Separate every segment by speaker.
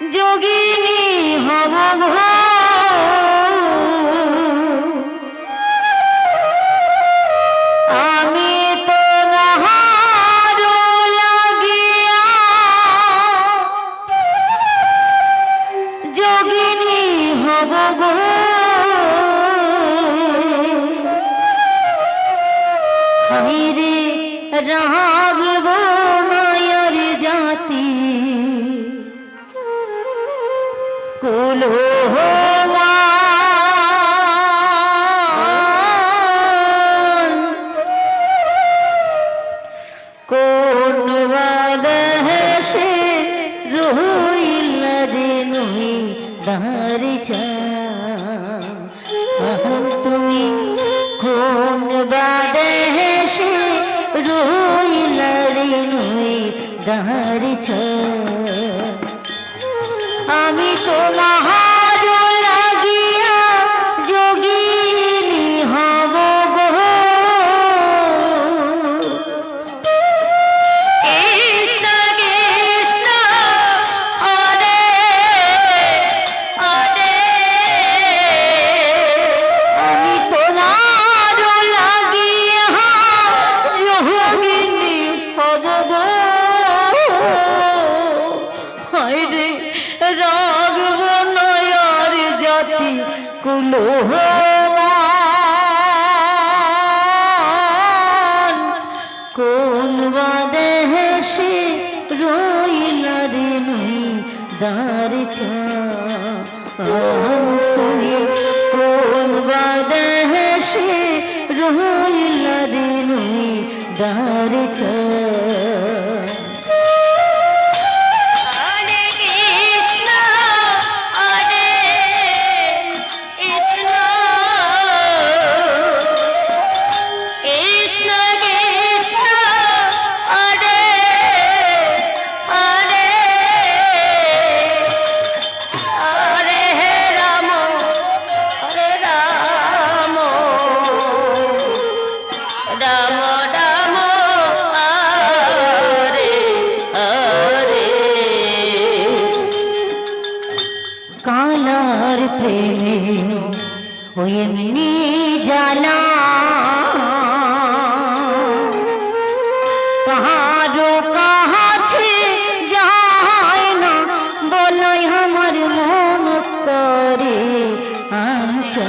Speaker 1: যোগিনী হব আমি তো লাগিয়া যোগিনী হব গো। রে রাগব জাতি। ভুল কোন বাদে রইল দিন দাঁড়ি তুমি কোন বাদে রইল দিন দাঁড়ি আমি তোমার কুলোহমান কোন বাদে হেসে রইল রে নই দার তুমি কোন বাদে হেসে রইল দার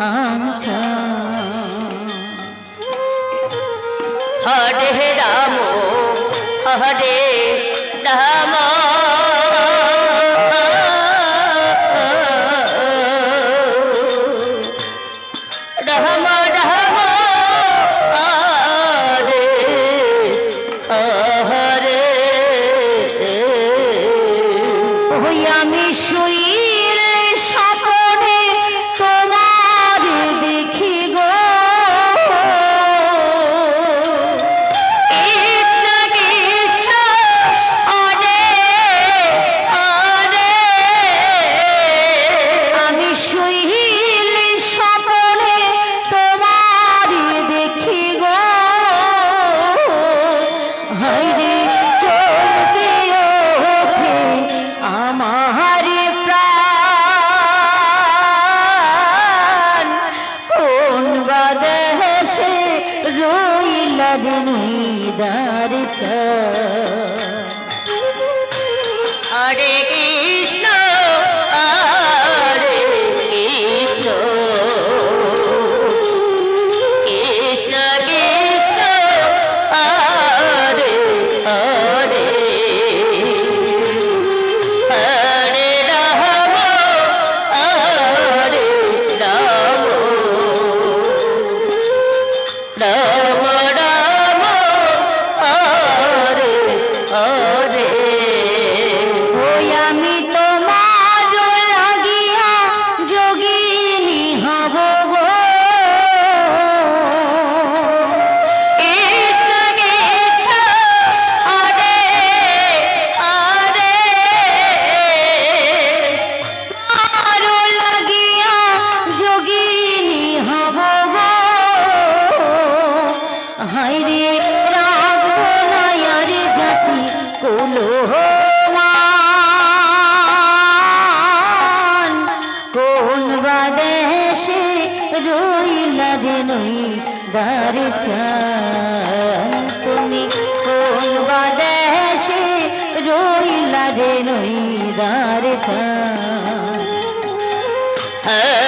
Speaker 1: I'm tired. अग्नि दर्श अरे রইলা রে নই দার তুমি। কোন বাদেশে রইলা রে নই দার
Speaker 2: হরে